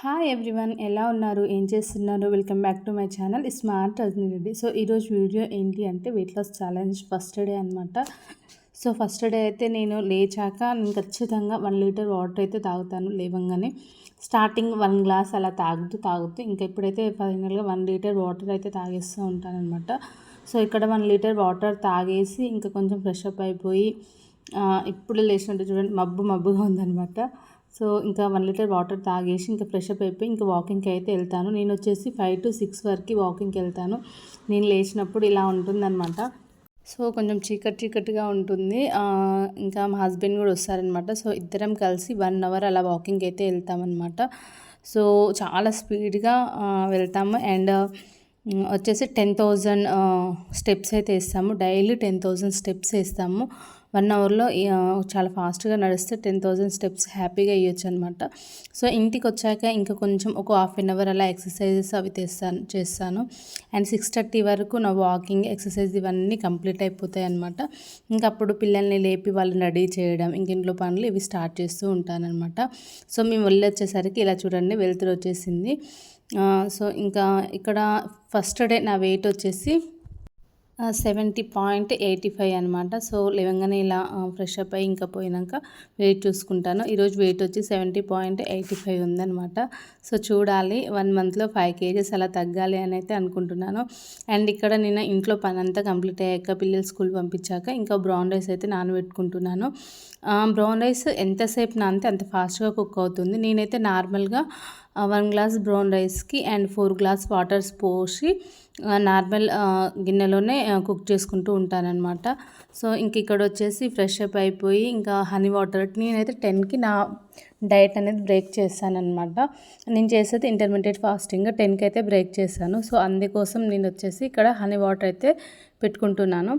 Hi everyone ఎలా ఉన్నారు? ఏం చేస్తున్నారు? Welcome back to my channel smart Rajani Reddy so ఈరోజు వీడియో ఏంటి అంటే weight loss challenge first day అనమాట సో ఫస్ట్ డే అయితే నేను లేచాక నేను ఖచ్చితంగా వన్ లీటర్ వాటర్ అయితే తాగుతాను లేవంగానే. స్టార్టింగ్ వన్ గ్లాస్ అలా తాగుతూ తాగుతూ ఇంకా ఇప్పుడైతే ఫైనల్గా వన్ లీటర్ వాటర్ అయితే తాగేస్తూ ఉంటాను అనమాట సో ఇక్కడ వన్ లీటర్ వాటర్ తాగేసి ఇంకా కొంచెం ఫ్రెష్ అప్ అయిపోయి ఇప్పుడు లేచినట్టు చూడండి మబ్బు మబ్బుగా ఉందనమాట సో ఇంకా వన్ లీటర్ వాటర్ తాగేసి ఇంకా ఫ్రెష్ అప్ అయిపోయి ఇంకా వాకింగ్కి అయితే వెళ్తాను. నేను వచ్చేసి ఫైవ్ టు సిక్స్ వరకు వాకింగ్కి వెళ్తాను. నేను లేచినప్పుడు ఇలా ఉంటుందన్నమాట. సో కొంచెం చీకటి చీకటిగా ఉంటుంది. ఇంకా మా హస్బెండ్ కూడా వస్తారనమాట సో ఇద్దరం కలిసి వన్ అవర్ అలా వాకింగ్ అయితే వెళ్తామన్నమాట. సో చాలా స్పీడ్గా వెళ్తాము. అండ్ వచ్చేసి టెన్ థౌజండ్ స్టెప్స్ అయితే వేస్తాము. డైలీ టెన్ థౌజండ్ స్టెప్స్ వేస్తాము. వన్ అవర్లో చాలా ఫాస్ట్గా నడిస్తే టెన్ థౌజండ్ స్టెప్స్ హ్యాపీగా వేయొచ్చు అనమాట సో ఇంటికి వచ్చాక ఇంకా కొంచెం ఒక హాఫ్ అన్ అవర్ అలా ఎక్సర్సైజెస్ అవి తెస్తాను చేస్తాను. అండ్ సిక్స్ థర్టీ వరకు నా వాకింగ్ ఎక్సర్సైజ్ ఇవన్నీ కంప్లీట్ అయిపోతాయి అనమాట ఇంకా అప్పుడు పిల్లల్ని లేపి వాళ్ళని రెడీ చేయడం ఇంక ఇంట్లో పనులు ఇవి స్టార్ట్ చేస్తూ ఉంటానన్నమాట సో మేము వెళ్ళి వచ్చేసరికి ఇలా చూడండి వెళ్తురు వచ్చేసింది. సో ఇంకా ఇక్కడ ఫస్ట్ డే నా వెయిట్ వచ్చేసి సెవెంటీ పాయింట్ ఎయిటీ ఫైవ్ అనమాట సో లేవంగానే ఇలా ఫ్రెష్ అప్ అయ్యి ఇంకా పోయినాక వెయిట్ చూసుకుంటాను. ఈరోజు వెయిట్ వచ్చి సెవెంటీ పాయింట్ ఎయిటీ ఫైవ్ ఉందనమాట సో చూడాలి. వన్ మంత్లో ఫైవ్ కేజెస్ అలా తగ్గాలి అని అయితే అనుకుంటున్నాను. అండ్ ఇక్కడ నేను ఇంట్లో పని అంతా కంప్లీట్ అయ్యాక పిల్లలు స్కూల్ పంపించాక ఇంకా బ్రౌన్ రైస్ అయితే నానబెట్టుకుంటున్నాను. బ్రౌన్ రైస్ ఎంతసేపు నానితే అంత ఫాస్ట్గా కుక్ అవుతుంది. నేనైతే నార్మల్గా వన్ గ్లాస్ బ్రౌన్ రైస్కి అండ్ ఫోర్ గ్లాస్ వాటర్స్ పోసి నార్మల్ గిన్నెలోనే కుక్ చేసుకుంటూ ఉంటానన్నమాట సో ఇంక ఇక్కడ వచ్చేసి ఫ్రెష్ అప్ అయిపోయి ఇంకా హనీ వాటర్ నేనైతే టెన్కి నా డైట్ అనేది బ్రేక్ చేశానమాట నేను చేసేది ఇంటర్మీడియట్ ఫాస్టింగ్ టెన్కి అయితే బ్రేక్ చేశాను. సో అందుకోసం నేను వచ్చేసి ఇక్కడ హనీ వాటర్ అయితే పెట్టుకుంటున్నాను.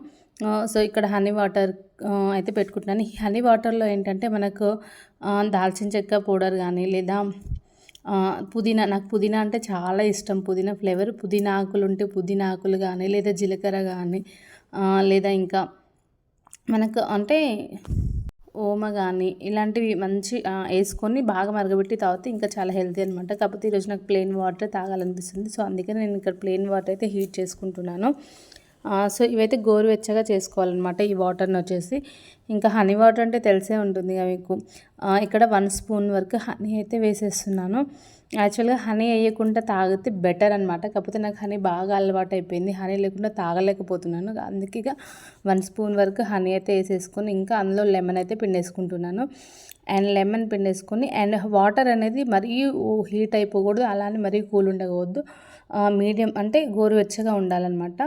సో ఇక్కడ హనీ వాటర్ అయితే పెట్టుకుంటున్నాను. ఈ హనీ వాటర్లో ఏంటంటే మనకు దాల్చిన చెక్క పౌడర్ కానీ లేదా పుదీనా నాకు పుదీనా అంటే చాలా ఇష్టం. పుదీనా ఫ్లేవర్ పుదీనా ఆకులు ఉంటే పుదీనా ఆకులు కానీ లేదా జీలకర్ర కానీ లేదా ఇంకా మనకు అంటే ఓమ కానీ ఇలాంటివి మంచి వేసుకొని బాగా మరగబెట్టి తాగితే ఇంకా చాలా హెల్తీ అనమాట కాకపోతే ఈరోజు నాకు ప్లెయిన్ వాటర్ తాగాలనిపిస్తుంది. సో అందుకని నేను ఇక్కడ ప్లెయిన్ వాటర్ అయితే హీట్ చేసుకుంటున్నాను. సో ఇవైతే గోరువెచ్చగా చేసుకోవాలన్నమాట ఈ వాటర్ని వచ్చేసి. ఇంకా హనీ వాటర్ అంటే తెలిసే ఉంటుంది మీకు. ఇక్కడ వన్ స్పూన్ వరకు హనీ అయితే వేసేస్తున్నాను. యాక్చువల్గా హనీ వేయకుండా తాగితే బెటర్ అనమాట కాకపోతే నాకు హనీ బాగా అలవాటు అయిపోయింది. హనీ లేకుండా తాగలేకపోతున్నాను. అందుకే ఇక వన్ స్పూన్ వరకు హనీ అయితే వేసేసుకొని ఇంకా అందులో లెమన్ అయితే పిండేసుకుంటున్నాను. అండ్ లెమన్ పిండేసుకొని అండ్ వాటర్ అనేది మరీ హీట్ అయిపోకూడదు. అలానే మరీ కూల్ ఉండకూడదు. మీడియం అంటే గోరువెచ్చగా ఉండాలన్నమాట.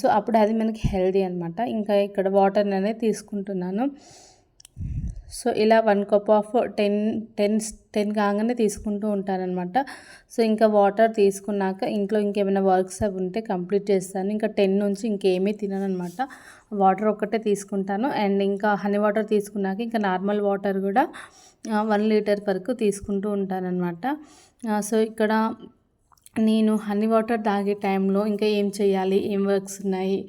సో అప్పుడు అది మనకి హెల్దీ అనమాట ఇంకా ఇక్కడ వాటర్ అనేది తీసుకుంటున్నాను. సో ఇలా one cup of ten ten ten కాగానే తీసుకుంటూ ఉంటానన్నమాట. సో ఇంకా వాటర్ తీసుకున్నాక ఇంట్లో ఇంకేమైనా వర్క్స్ అవి ఉంటే కంప్లీట్ చేస్తాను. ఇంకా టెన్ నుంచి ఇంకేమీ తినను అనమాట వాటర్ ఒక్కటే తీసుకుంటాను. అండ్ ఇంకా హనీ వాటర్ తీసుకున్నాక ఇంకా నార్మల్ వాటర్ కూడా వన్ లీటర్ వరకు తీసుకుంటూ ఉంటానన్నమాట. సో ఇక్కడ నేను హనీ వాటర్ తాగే టైంలో ఇంకా ఏం చేయాలి? ఏం వర్క్స్ ఉన్నాయి?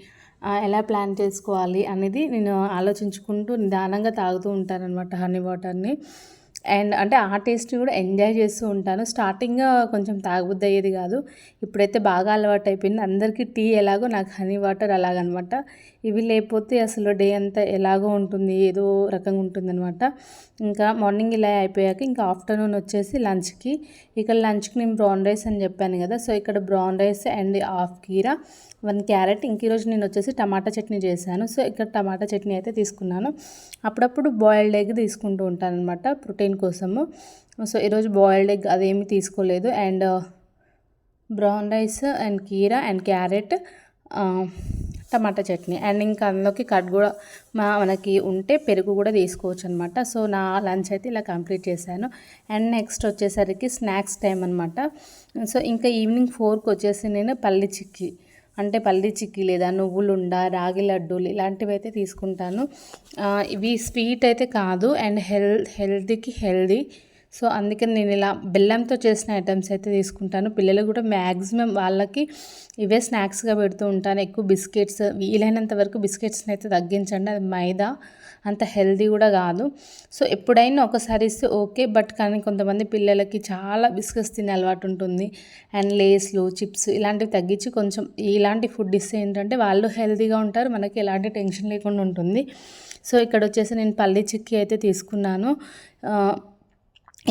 ఎలా ప్లాన్ చేసుకోవాలి? అనేది నేను ఆలోచించుకుంటూ నిదానంగా తాగుతూ ఉంటానన్నమాట హనీ వాటర్ని. అండ్ అంటే ఆ టేస్ట్ కూడా ఎంజాయ్ చేస్తూ ఉంటాను. స్టార్టింగ్ కొంచెం తాగబుద్ది అయ్యేది కాదు. ఇప్పుడైతే బాగా అలవాటు అయిపోయింది అందరికీ టీ ఎలాగో నాకు హనీ వాటర్ అలాగనమాట ఇవి లేకపోతే అసలు డే అంతా ఎలాగో ఉంటుంది ఏదో రకంగా ఉంటుందన్నమాట. ఇంకా మార్నింగ్ ఇలా అయిపోయాక ఇంకా ఆఫ్టర్నూన్ వచ్చేసి లంచ్కి. ఇక్కడ లంచ్కి నేను బ్రౌన్ రైస్ అని చెప్పాను కదా సో ఇక్కడ బ్రౌన్ రైస్ అండ్ హాఫ్ కీరా వన్ క్యారెట్. ఇంక ఈరోజు నేను వచ్చేసి టమాటా చట్నీ చేశాను సో ఇక్కడ టమాటా చట్నీ అయితే తీసుకున్నాను. అప్పుడప్పుడు బాయిల్డ్ ఎగ్ తీసుకుంటూ ఉంటాను అనమాట ప్రోటీన్ కోసము. సో ఈరోజు బాయిల్డ్ ఎగ్ అదేమీ తీసుకోలేదు. అండ్ బ్రౌన్ రైస్ అండ్ కీరా అండ్ క్యారెట్ టమాటా చట్నీ. అండ్ ఇంకా అందులోకి కట్ కూడా మా మనకి ఉంటే పెరుగు కూడా తీసుకోవచ్చు అనమాట సో నా లంచ్ అయితే ఇలా కంప్లీట్ చేశాను. అండ్ నెక్స్ట్ వచ్చేసరికి స్నాక్స్ టైం అనమాట. సో ఇంకా ఈవినింగ్ ఫోర్కి వచ్చేసి నేను పల్లి చిక్కీ. అంటే పల్లి చిక్కీ లేదా నువ్వులుండ రాగి లడ్డూలు ఇలాంటివి అయితే తీసుకుంటాను. ఇవి స్వీట్ అయితే కాదు. అండ్ హెల్ హెల్తీకి హెల్దీ సో అందుకని నేను ఇలా బెల్లంతో చేసిన ఐటమ్స్ అయితే తీసుకుంటాను. పిల్లలు కూడా మ్యాక్సిమం వాళ్ళకి ఇవే స్నాక్స్గా పెడుతూ ఉంటాను. ఎక్కువ బిస్కెట్స్ వీలైనంత వరకు బిస్కెట్స్ని అయితే తగ్గించండి. అది మైదా అంత హెల్దీ కూడా కాదు. సో ఎప్పుడైనా ఒకసారి ఇస్తే ఓకే. బట్ కానీ కొంతమంది పిల్లలకి చాలా బిస్కెట్స్ తినే అలవాటు ఉంటుంది. అండ్ లేస్లు చిప్స్ ఇలాంటివి తగ్గించి కొంచెం ఇలాంటి ఫుడ్ ఇస్తే ఏంటంటే వాళ్ళు హెల్తీగా ఉంటారు. మనకి ఎలాంటి టెన్షన్ లేకుండా ఉంటుంది. సో ఇక్కడ వచ్చేసి నేను పల్లి చిక్కీ అయితే తీసుకున్నాను.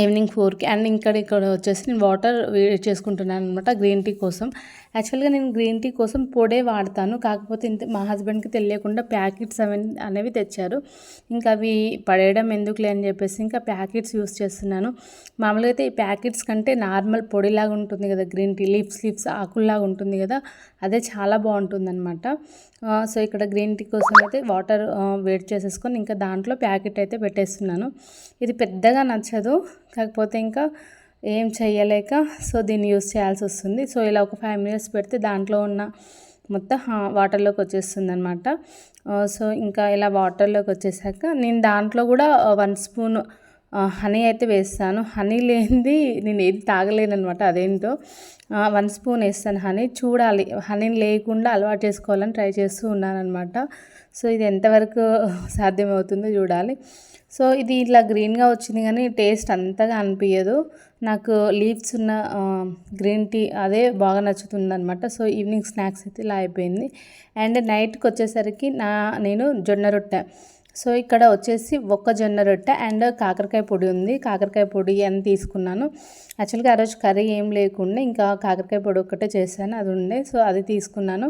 ఈవినింగ్ ఫోర్కి అండ్ ఇక్కడ ఇక్కడ వచ్చేసి నేను వాటర్ వేడి చేసుకుంటున్నాను అనమాట గ్రీన్ టీ కోసం. యాక్చువల్గా నేను గ్రీన్ టీ కోసం పొడే వాడతాను. కాకపోతే ఇంత మా హస్బెండ్కి తెలియకుండా ప్యాకెట్స్ అవి అనేవి తెచ్చారు. ఇంకా అవి పడేయడం ఎందుకులే అని చెప్పేసి ఇంకా ప్యాకెట్స్ యూస్ చేస్తున్నాను. మామూలుగా అయితే ఈ ప్యాకెట్స్ కంటే నార్మల్ పొడిలాగా ఉంటుంది కదా గ్రీన్ టీ లీవ్స్ లీవ్స్ ఆకుల్లాగా ఉంటుంది కదా అదే చాలా బాగుంటుంది అనమాట సో ఇక్కడ గ్రీన్ టీ కోసం అయితే వాటర్ వేడి చేసేసుకొని ఇంకా దాంట్లో ప్యాకెట్ అయితే పెట్టేస్తున్నాను. ఇది పెద్దగా నచ్చదు. కాకపోతే ఇంకా ఏం చేయలేక సో దీన్ని యూస్ చేయాల్సి వస్తుంది. సో ఇలా ఒక ఫైవ్ మినిట్స్ పెడితే దాంట్లో ఉన్న మొత్తం వాటర్లోకి వచ్చేస్తుంది అనమాట సో ఇంకా ఇలా వాటర్లోకి వచ్చేసాక నేను దాంట్లో కూడా వన్ స్పూన్ హనీ అయితే వేస్తాను. హనీ లేనిది నేను ఏది తాగలేనమాట అదేంటో. వన్ స్పూన్ వేస్తాను హనీ. చూడాలి హనీ లేకుండా అలవాటు చేసుకోవాలని ట్రై చేస్తూ ఉన్నాను అనమాట సో ఇది ఎంతవరకు సాధ్యమవుతుందో చూడాలి. సో ఇది ఇట్లా గ్రీన్గా వచ్చింది కానీ టేస్ట్ అంతగా అనిపించదు నాకు లీవ్స్ ఉన్న గ్రీన్ టీ అదే బాగా నచ్చుతుంది అనమాట సో ఈవినింగ్ స్నాక్స్ అయితే ఇలా అయిపోయింది. అండ్ నైట్కి వచ్చేసరికి నా నేను జొన్న రొట్టె. సో ఇక్కడ వచ్చేసి ఒక్క జొన్న రొట్టె అండ్ కాకరకాయ పొడి ఉంది. కాకరకాయ పొడి అని తీసుకున్నాను. యాక్చువల్గా ఆ రోజు కర్రీ ఏం లేకుండా ఇంకా కాకరకాయ పొడి ఒక్కటే చేశాను అది ఉండే. సో అది తీసుకున్నాను.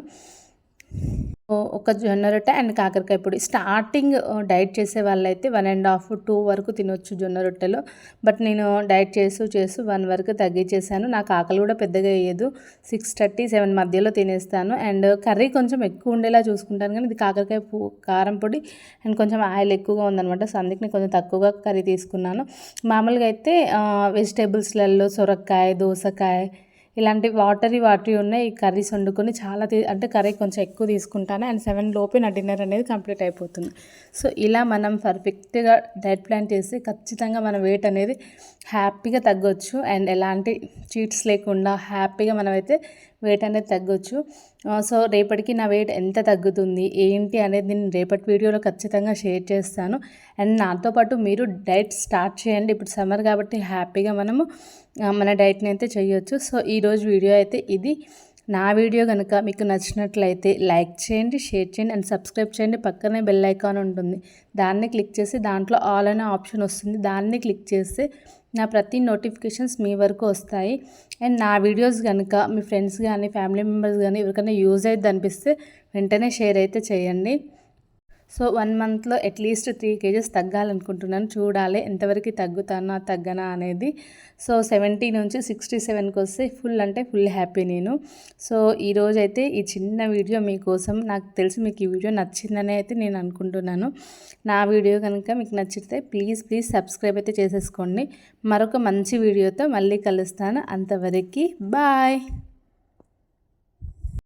ఒక జొన్న రొట్టె అండ్ కాకరకాయ పొడి. స్టార్టింగ్ డైట్ చేసే వాళ్ళైతే వన్ అండ్ హాఫ్ టూ వరకు తినొచ్చు జొన్న రొట్టెలో బట్ నేను డైట్ చేస్తూ చేస్తూ వన్ వరకు తగ్గించేసాను నాకు ఆకలి కూడా పెద్దగా వేయదు. సిక్స్ థర్టీ సెవెన్ మధ్యలో తినేస్తాను. అండ్ కర్రీ కొంచెం ఎక్కువ ఉండేలా చూసుకుంటాను. కానీ ఇది కాకరకాయ కారం పొడి అండ్ కొంచెం ఆయిల్ ఎక్కువగా ఉందనమాట సో అందుకే కొంచెం తక్కువగా కర్రీ తీసుకున్నాను. మామూలుగా అయితే వెజిటేబుల్స్లలో సొరకాయ దోసకాయ ఇలాంటి వాటరీ వాటరీ ఉన్నాయి. ఈ కర్రీస్ వండుకొని చాలా అంటే కర్రీ కొంచెం ఎక్కువ తీసుకుంటాను. అండ్ సెవెన్ లోపే నా డిన్నర్ అనేది కంప్లీట్ అయిపోతుంది. సో ఇలా మనం పర్ఫెక్ట్గా డైట్ ప్లాన్ చేసి ఖచ్చితంగా మన వెయిట్ అనేది హ్యాపీగా తగ్గొచ్చు. అండ్ ఎలాంటి చీట్స్ లేకుండా హ్యాపీగా మనమైతే వెయిట్ అనేది తగ్గొచ్చు. సో రేపటికి నా వెయిట్ ఎంత తగ్గుతుంది ఏంటి అనేది నేను రేపటి వీడియోలో ఖచ్చితంగా షేర్ చేస్తాను. అండ్ నాతో పాటు మీరు డైట్ స్టార్ట్ చేయండి. ఇప్పుడు సమ్మర్ కాబట్టి హ్యాపీగా మనము మన డైట్ని అయితే చేయొచ్చు. సో ఈరోజు వీడియో అయితే ఇది. నా వీడియో కనుక మీకు నచ్చినట్లయితే లైక్ చేయండి షేర్ చేయండి అండ్ సబ్స్క్రైబ్ చేయండి. పక్కనే బెల్ ఐకాన్ ఉంటుంది. దాన్ని క్లిక్ చేసి దాంట్లో ఆల్ అనే ఆప్షన్ వస్తుంది. దాన్ని క్లిక్ చేస్తే నా ప్రతి నోటిఫికేషన్స్ మీ వరకు వస్తాయి. అండ్ నా వీడియోస్ కనుక మీ ఫ్రెండ్స్ కానీ ఫ్యామిలీ మెంబర్స్ కానీ ఎవరికైనా యూజ్ అయితే అనిపిస్తే వెంటనే షేర్ అయితే చేయండి. సో వన్ మంత్లో అట్లీస్ట్ త్రీ కేజెస్ తగ్గాలనుకుంటున్నాను. చూడాలి ఎంతవరకు తగ్గుతానా తగ్గనా అనేది. సో సెవెంటీ నుంచి సిక్స్టీ సెవెన్కి వస్తే ఫుల్ అంటే ఫుల్ హ్యాపీ నేను. సో ఈరోజు అయితే ఈ చిన్న వీడియో మీకోసం నాకు తెలిసి మీకు ఈ వీడియో నచ్చిందని అయితే నేను అనుకుంటున్నాను. నా వీడియో కనుక మీకు నచ్చితే ప్లీజ్ ప్లీజ్ సబ్స్క్రైబ్ అయితే చేసేసుకోండి. మరొక మంచి వీడియోతో మళ్ళీ కలుస్తాను. అంతవరకు బాయ్!